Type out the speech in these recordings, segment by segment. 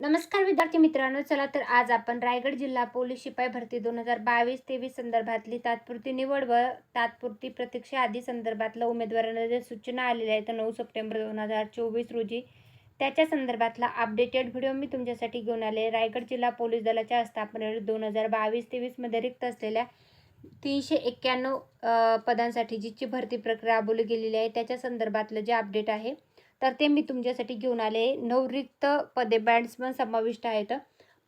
नमस्कार विद्यार्थी मित्रांनो चला तर आज आपण रायगड जिल्हा पोलीस शिपाई भरती दोन हजार बावीस तेवीस संदर्भातली तात्पुरती निवड व तात्पुरती प्रतीक्षा आदी संदर्भातलं उमेदवारांना ज्या सूचना आलेल्या आहेत नऊ सप्टेंबर दोन हजार चोवीस रोजी त्याच्या संदर्भातला अपडेटेड व्हिडिओ मी तुमच्यासाठी घेऊन आले. रायगड जिल्हा पोलीस दलाच्या स्थापनेवर दोन हजार बावीस तेवीसमध्ये रिक्त असलेल्या तीनशे एक्क्याण्णव पदांसाठी जीची भरती प्रक्रिया राबवली गेलेली आहे त्याच्या संदर्भातलं जे अपडेट आहे तर ते मी तुमच्यासाठी घेऊन आले. नऊ रिक्त पदे बँड्समन समाविष्ट आहेत.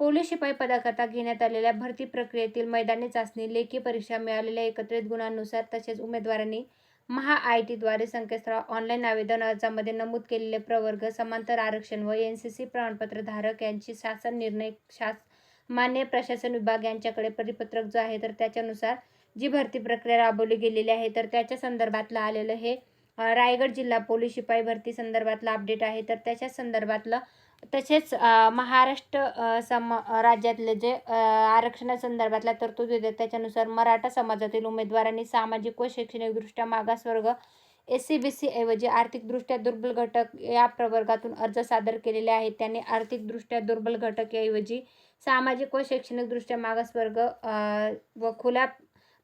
पोलीस शिपाई पदाकरता घेण्यात आलेल्या भरती प्रक्रियेतील मैदानी चाचणी लेखी परीक्षा मिळालेल्या एकत्रित गुणांनुसार तसेच उमेदवारांनी महा आय टीद्वारे संकेतस्थळ ऑनलाईन आवेदन अर्जामध्ये नमूद केलेले प्रवर्ग समांतर आरक्षण व एन सी सी प्रमाणपत्र धारक यांची शासन निर्णय शास मान्य प्रशासन विभाग यांच्याकडे परिपत्रक जो आहे तर त्याच्यानुसार जी भरती प्रक्रिया राबवली गेलेली आहे तर त्याच्या संदर्भातलं आलेलं हे रायगड जिल्हा पोलीस शिपाई भरती संदर्भातलं अपडेट आहे. तर त्याच्या संदर्भातलं तसेच महाराष्ट्र सम राज्यातले जे आरक्षणासंदर्भातल्या तरतुदी आहेत त्याच्यानुसार मराठा समाजातील उमेदवारांनी सामाजिक व शैक्षणिकदृष्ट्या मागासवर्ग एस सी बी सी ऐवजी आर्थिकदृष्ट्या दुर्बल घटक या प्रवर्गातून अर्ज सादर केलेले आहेत. त्यांनी आर्थिकदृष्ट्या दुर्बल घटक ऐवजी सामाजिक व शैक्षणिकदृष्ट्या मागासवर्ग व खुला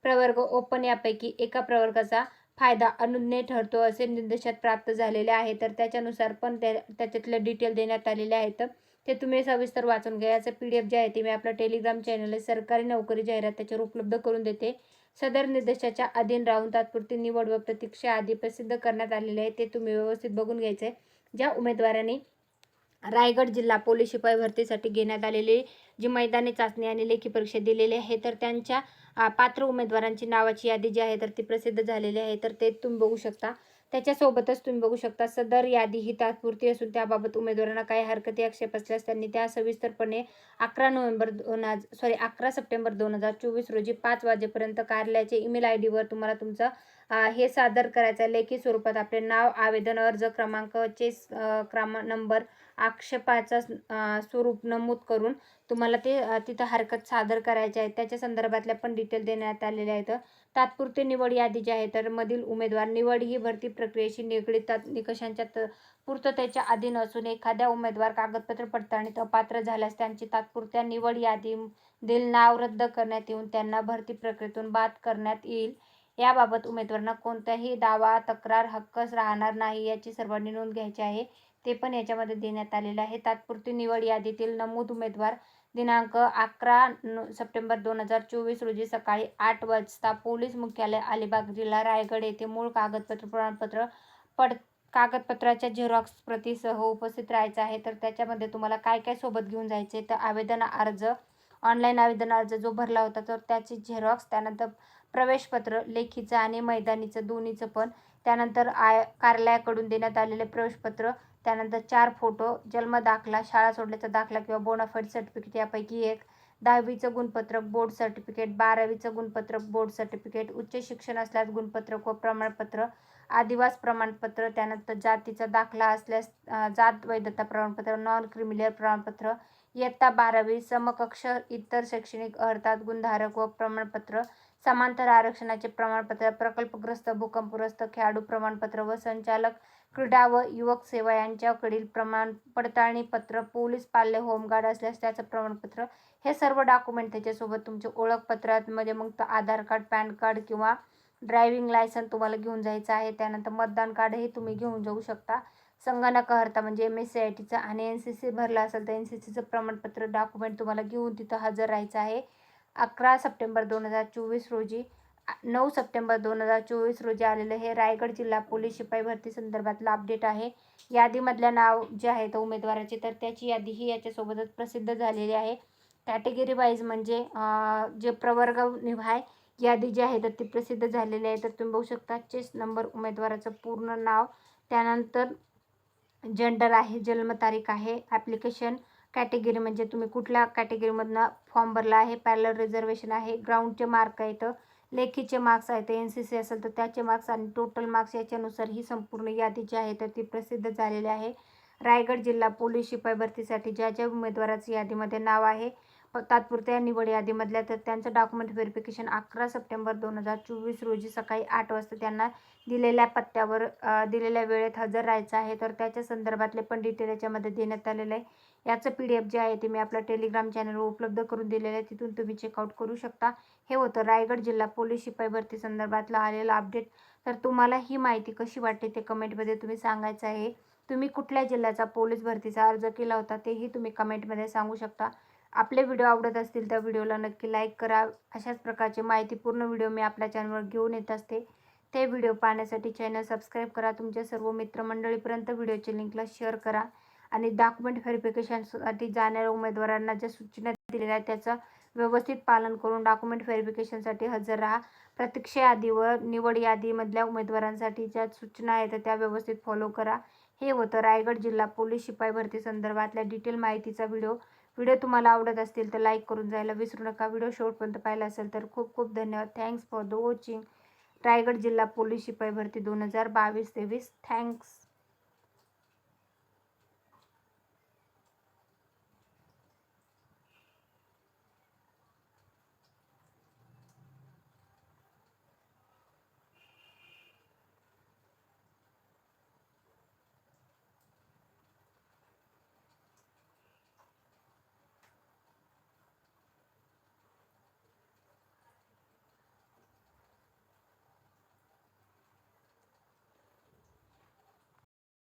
प्रवर्ग ओपन यापैकी एका प्रवर्गाचा फायदा अनुज्ञेय ठरतो असे निर्देशात प्राप्त झालेले आहे. तर त्याच्यानुसार पण त्या त्याच्यातले डिटेल देण्यात आलेले आहेत. ते तुम्ही सविस्तर वाचून घ्या. याचं पी डी एफ जे आहे ते मी आपल्या टेलिग्राम चॅनल सरकारी नोकरी जाहिरात त्याच्यावर उपलब्ध करून देते. सदर निर्देशाच्या अधीन राहून तात्पुरती निवड व प्रतीक्षा आधी प्रसिद्ध करण्यात आलेले आहे. ते तुम्ही व्यवस्थित बघून घ्यायचे ज्या उमेदवारांनी रायगड जिल्हा पोलीस शिपाई भरतीसाठी घेण्यात आलेली जी मैदानी चाचणी आणि लेखी परीक्षा दिलेली आहे तर त्यांच्या पात्र उमेदवारांची नावाची यादी जी आहे तर ती प्रसिद्ध झालेली आहे. तर ते तुम्ही बघू शकता. त्याच्यासोबतच तुम्ही बघू शकता सदर यादी ही तात्पुरती असून त्याबाबत उमेदवारांना काही हरकती आक्षेप असल्यास त्यांनी त्या सविस्तरपणे अकरा नोव्हेंबर दोन हजार सॉरी अकरा सप्टेंबर दोन हजार चोवीस रोजी पाच वाजेपर्यंत कार्यालयाचे ईमेल आय डीवर तुम्हाला तुमचं हे सादर करायचं आहे. लेखी स्वरूपात आपले नाव आवेदन अर्ज क्रमांक चेस क्रमा नंबर आक्षेपाचं स्वरूप नमूद करून तुम्हाला ते तिथं हरकत सादर करायचे आहे. त्याच्या संदर्भातल्या पण डिटेल देण्यात आलेल्या आहेत. तात्पुरते निवड यादी जी आहे तर मधील उमेदवार निवड ही भरती प्रक्रियेशी निगडीत निकषांच्या त- पूर्ततेच्या अधीन असून एखाद्या उमेदवार कागदपत्र पडताळणीत अपात्र झाल्यास त्यांची तात्पुरत्या निवड यादीतील नाव रद्द करण्यात येऊन त्यांना भरती प्रक्रियेतून बाद करण्यात येईल. याबाबत उमेदवारांना कोणताही दावा तक्रार हक्कच राहणार नाही याची सर्वांनी नोंद घ्यायची आहे. ते पण याच्यामध्ये देण्यात आलेलं आहे. तात्पुरती निवड यादीतील नमूद उमेदवार दिनांक अकरा सप्टेंबर दोन हजार चोवीस रोजी सकाळी आठ वाजता पोलीस मुख्यालय अलिबाग जिल्हा रायगड येथे मूळ कागदपत्र प्रमाणपत्र पड कागदपत्राच्या झेरॉक्स प्रतीसह उपस्थित राहायचं आहे. तर त्याच्यामध्ये तुम्हाला काय काय सोबत घेऊन जायचे तर आवेदन अर्ज ऑनलाईन आवेदन अर्ज जो भरला होता तर त्याची झेरॉक्स त्यानंतर प्रवेशपत्र लेखीचं आणि मैदानीचं दोन्हीचं पण त्यानंतर आय कार्यालयाकडून देण्यात आलेले प्रवेशपत्र त्यानंतर चार फोटो जन्म दाखला शाळा सोडल्याचा दाखला किंवा बोनाफाईड सर्टिफिकेट यापैकी एक. दहावीचं गुणपत्रक बोर्ड सर्टिफिकेट बारावीचं गुणपत्रक बोर्ड सर्टिफिकेट उच्च शिक्षण असल्यास गुणपत्रक व प्रमाणपत्र. आदिवास प्रमाणपत्र. त्यानंतर जातीचा दाखला असल्यास जात वैधता प्रमाणपत्र नॉन क्रिमिलियर प्रमाणपत्र. इयत्ता बारावी. समकक्ष इतर शैक्षणिक अर्थात गुणधारक व प्रमाणपत्र. समांतर आरक्षणाचे प्रमाणपत्र प्रकल्पग्रस्त भूकंपग्रस्त खेळाडू प्रमाणपत्र व संचालक. क्रीडा व युवक सेवा यांच्याकडील प्रमाण पडताळणी पत्र पोलीस पाल्य होमगार्ड असल्यास त्याचं प्रमाणपत्र हे सर्व डॉक्युमेंट त्याच्यासोबत तुमचे ओळखपत्रामध्ये मग तर आधार कार्ड पॅन कार्ड किंवा ड्रायव्हिंग लायसन तुम्हाला घेऊन जायचं आहे. त्यानंतर मतदान कार्डही तुम्ही घेऊन जाऊ शकता. संगणक अर्हता म्हणजे एम एस सी आय टीचं आणि एन सी सी भरलं असेल तर एन सी सीचं प्रमाणपत्र डॉक्युमेंट तुम्हाला घेऊन तिथं हजर राहायचं आहे. अकरा सप्टेंबर दोन हजार चोवीस रोजी नऊ सप्टेंबर दोन हजार चोवीस रोजी आलेलं हे रायगड जिल्हा पोलीस शिपाई भरती संदर्भातलं अपडेट आहे. यादीमधल्या नाव जे आहे तर उमेदवाराचे तर त्याची यादी ही याच्यासोबतच प्रसिद्ध झालेली आहे. कॅटेगरी वाईज म्हणजे जे प्रवर्ग निभाय यादी जी आहे तर ती प्रसिद्ध झालेली आहे. तर तुम्ही बघू शकता चेस नंबर उमेदवाराचं पूर्ण नाव. त्यानंतर जेंडर आहे जन्मतारीख आहे ॲप्लिकेशन कॅटेगरी म्हणजे तुम्ही कुठल्या कॅटेगरीमधनं फॉर्म भरला आहे पॅरल रिझर्वेशन आहे ग्राउंडचे मार्क आहेत लेखीचे मार्क्स आहेत एन सी सी असेल तर त्याचे मार्क्स आणि टोटल मार्क्स याच्यानुसार ही संपूर्ण यादी जी आहे तर ती प्रसिद्ध झालेली आहे. रायगड जिल्हा पोलीस शिपाई भरतीसाठी ज्या ज्या उमेदवाराचं यादीमध्ये नाव आहे तात्पुरत्या निवड यादीमधल्या तर त्यांचं डॉक्युमेंट व्हेरिफिकेशन अकरा सप्टेंबर दोन हजार चोवीस रोजी सकाळी आठ वाजता त्यांना दिलेल्या पत्त्यावर दिलेल्या वेळेत हजर राहायचं आहे. तर त्याच्या संदर्भातले पण डिटेल याच्यामध्ये देण्यात आलेलं आहे. याचं पी डी एफ जे आहे ते मी आपल्या टेलिग्राम चॅनलवर उपलब्ध करून दिलेलं आहे. तिथून तुम्ही चेकआउट करू शकता. हे होतं रायगड जिल्हा पोलीस शिपाई भरती संदर्भातला आलेलं अपडेट तर तुम्हाला ही माहिती कशी वाटते ते कमेंटमध्ये तुम्ही सांगायचं आहे. तुम्ही कुठल्या जिल्ह्याचा पोलीस भरतीचा अर्ज केला होता तेही तुम्ही कमेंटमध्ये सांगू शकता. आपले व्हिडिओ आवडत असतील तर व्हिडिओला नक्की लाईक करा. अशाच प्रकारचे माहितीपूर्ण व्हिडिओ मी आपल्या चॅनलवर घेऊन येत असते. ते व्हिडिओ पाहण्यासाठी चॅनल सबस्क्राईब करा. तुमच्या सर्व मित्रमंडळीपर्यंत व्हिडिओच्या लिंकला शेअर करा. आणि डॉक्युमेंट व्हेरिफिकेशनसाठी जाणाऱ्या उमेदवारांना ज्या सूचना दिलेल्या आहेत त्याचं व्यवस्थित पालन करून डॉक्युमेंट व्हेरिफिकेशनसाठी हजर राहा. प्रतीक्षा यादी व निवड यादीमधल्या उमेदवारांसाठी ज्या सूचना आहेत त्या व्यवस्थित फॉलो करा. हे होतं रायगड जिल्हा पोलीस शिपाई भरती संदर्भातल्या डिटेल माहितीचा व्हिडिओ व्हिडिओ तुम्हाला आवडत असतील तर लाईक करून जायला विसरू नका. व्हिडिओ शेवटपर्यंत पाहिला असेल तर खूप खूप धन्यवाद. Thanks for the watching Raigad जिल्हा पोलीस शिपाई भरती दोन हजार बावीस तेवीस. थँक्स